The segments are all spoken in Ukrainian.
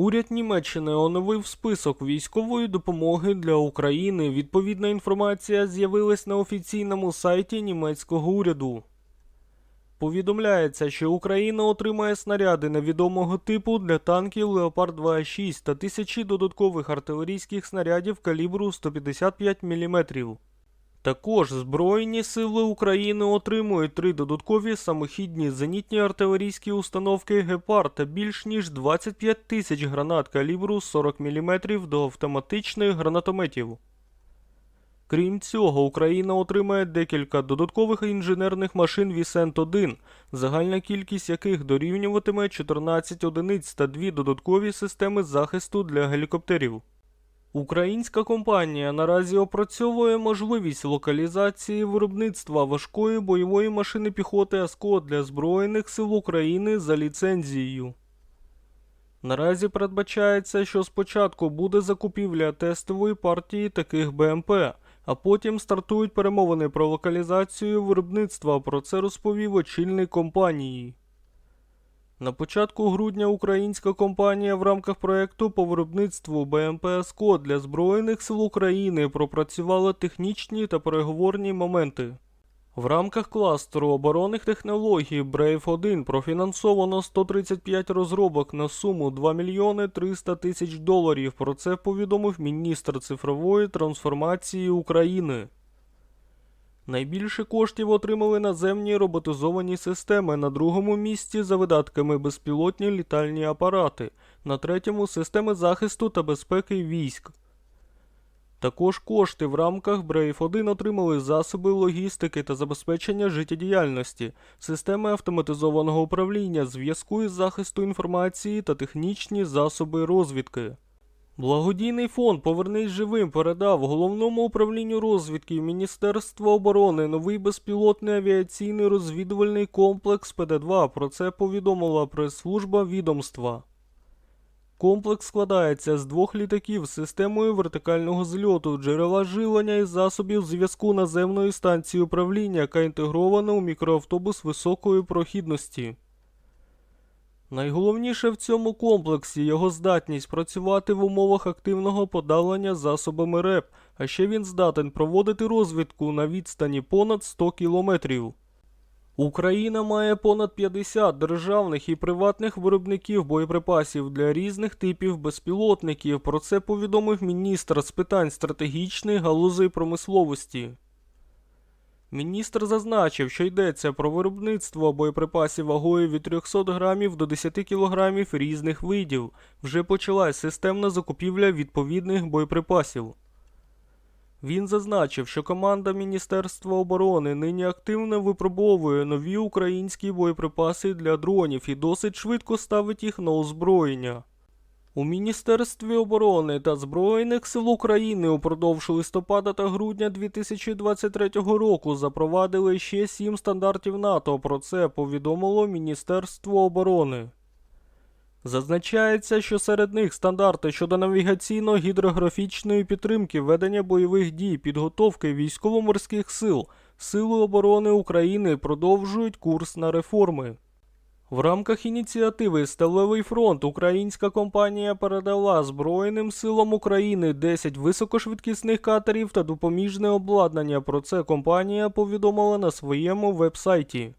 Уряд Німеччини оновив список військової допомоги для України. Відповідна інформація з'явилась на офіційному сайті німецького уряду. Повідомляється, що Україна отримає снаряди невідомого типу для танків Леопард 2.6 та тисячі додаткових артилерійських снарядів калібру 155 мм. Також Збройні сили України отримують три додаткові самохідні зенітні артилерійські установки Гепард та більш ніж 25 тисяч гранат калібру 40 мм до автоматичних гранатометів. Крім цього, Україна отримає декілька додаткових інженерних машин Вісент-1, загальна кількість яких дорівнюватиме 14 одиниць та дві додаткові системи захисту для гелікоптерів. Українська компанія наразі опрацьовує можливість локалізації виробництва важкої бойової машини піхоти АСКО для Збройних сил України за ліцензією. Наразі передбачається, що спочатку буде закупівля тестової партії таких БМП, а потім стартують перемовини про локалізацію виробництва. Про це розповів очільник компанії. На початку грудня українська компанія в рамках проекту по виробництву БМП «Аско» для Збройних сил України пропрацювала технічні та переговорні моменти. В рамках кластеру оборонних технологій Brave 1 профінансовано 135 розробок на суму 2 мільйони 300 тисяч доларів. Про це повідомив міністр цифрової трансформації України. Найбільше коштів отримали наземні роботизовані системи, на другому місці за видатками безпілотні літальні апарати, на третьому системи захисту та безпеки військ. Також кошти в рамках Brave 1 отримали засоби логістики та забезпечення життєдіяльності, системи автоматизованого управління, зв'язку із захисту інформації та технічні засоби розвідки. Благодійний фонд Повернись живим передав головному управлінню розвідки Міністерства оборони новий безпілотний авіаційний розвідувальний комплекс ПД-2. Про це повідомила прес-служба відомства. Комплекс складається з двох літаків з системою вертикального зльоту, джерела живлення і засобів зв'язку наземної станції управління, яка інтегрована у мікроавтобус високої прохідності. Найголовніше в цьому комплексі його здатність працювати в умовах активного подавлення засобами РЕП, а ще він здатен проводити розвідку на відстані понад 100 кілометрів. Україна має понад 50 державних і приватних виробників боєприпасів для різних типів безпілотників. Про це повідомив міністр з питань стратегічних галузей промисловості. Міністр зазначив, що йдеться про виробництво боєприпасів вагою від 300 грамів до 10 кілограмів різних видів. Вже почалась системна закупівля відповідних боєприпасів. Він зазначив, що команда Міністерства оборони нині активно випробовує нові українські боєприпаси для дронів і досить швидко ставить їх на озброєння. У Міністерстві оборони та Збройних сил України упродовж листопада та грудня 2023 року запровадили ще сім стандартів НАТО. Про це повідомило Міністерство оборони. Зазначається, що серед них стандарти щодо навігаційно-гідрографічної підтримки ведення бойових дій, підготовки військово-морських сил, Сили оборони України продовжують курс на реформи. В рамках ініціативи Сталевий фронт українська компанія передала Збройним силам України 10 високошвидкісних катерів та допоміжне обладнання. Про це компанія повідомила на своєму веб-сайті.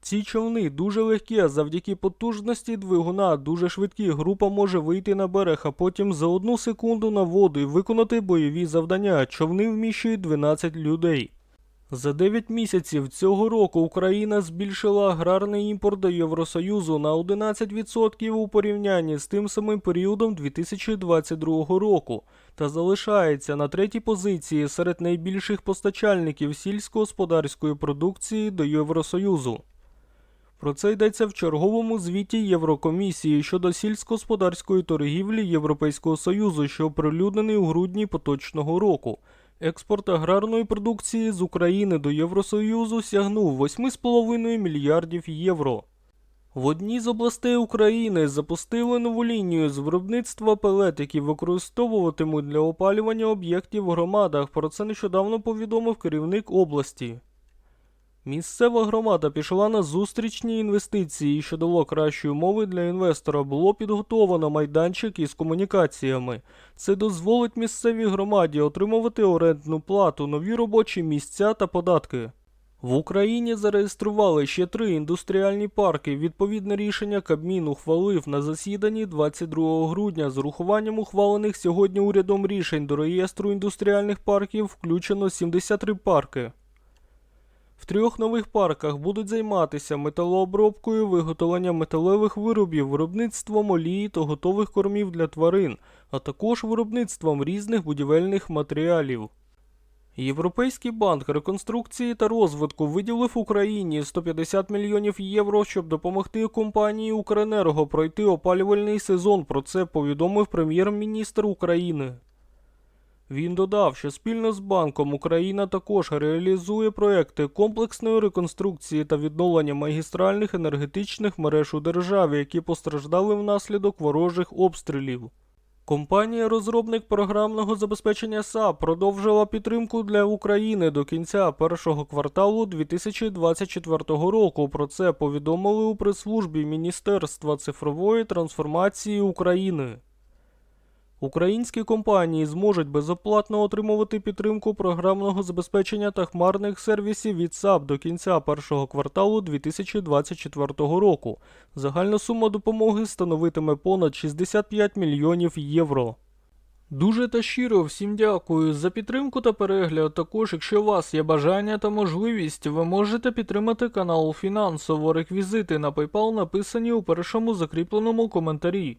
Ці човни дуже легкі, а завдяки потужності двигуна дуже швидкі. Група може вийти на берег, а потім за одну секунду на воду і виконати бойові завдання. Човни вміщують 12 людей. За 9 місяців цього року Україна збільшила аграрний імпорт до Євросоюзу на 11% у порівнянні з тим самим періодом 2022 року та залишається на третій позиції серед найбільших постачальників сільськогосподарської продукції до Євросоюзу. Про це йдеться в черговому звіті Єврокомісії щодо сільськогосподарської торгівлі Європейського Союзу, що оприлюднений у грудні поточного року. Експорт аграрної продукції з України до Євросоюзу сягнув 8,5 мільярдів євро. В одній з областей України запустили нову лінію з виробництва пелет, які використовуватимуть для опалювання об'єктів в громадах. Про це нещодавно повідомив керівник області. Місцева громада пішла на зустрічні інвестиції, і що дало кращі умови для інвестора. Було підготовлено майданчик із комунікаціями. Це дозволить місцевій громаді отримувати орендну плату, нові робочі місця та податки. В Україні зареєстрували ще три індустріальні парки. Відповідне рішення Кабмін ухвалив на засіданні 22 грудня. З урахуванням ухвалених сьогодні урядом рішень до реєстру індустріальних парків включено 73 парки. В трьох нових парках будуть займатися металообробкою, виготовленням металевих виробів, виробництвом олії та готових кормів для тварин, а також виробництвом різних будівельних матеріалів. Європейський банк реконструкції та розвитку виділив Україні 150 мільйонів євро, щоб допомогти компанії Укренерго пройти опалювальний сезон. Про це повідомив прем'єр-міністр України. Він додав, що спільно з банком Україна також реалізує проекти комплексної реконструкції та відновлення магістральних енергетичних мереж у державі, які постраждали внаслідок ворожих обстрілів. Компанія-розробник програмного забезпечення САП продовжила підтримку для України до кінця першого кварталу 2024 року. Про це повідомили у прес-службі Міністерства цифрової трансформації України. Українські компанії зможуть безоплатно отримувати підтримку програмного забезпечення та хмарних сервісів від САП до кінця першого кварталу 2024 року. Загальна сума допомоги становитиме понад 65 мільйонів євро. Дуже та щиро всім дякую за підтримку та перегляд. Також, якщо у вас є бажання та можливість, ви можете підтримати канал фінансово. Реквізити на PayPal написані у першому закріпленому коментарі.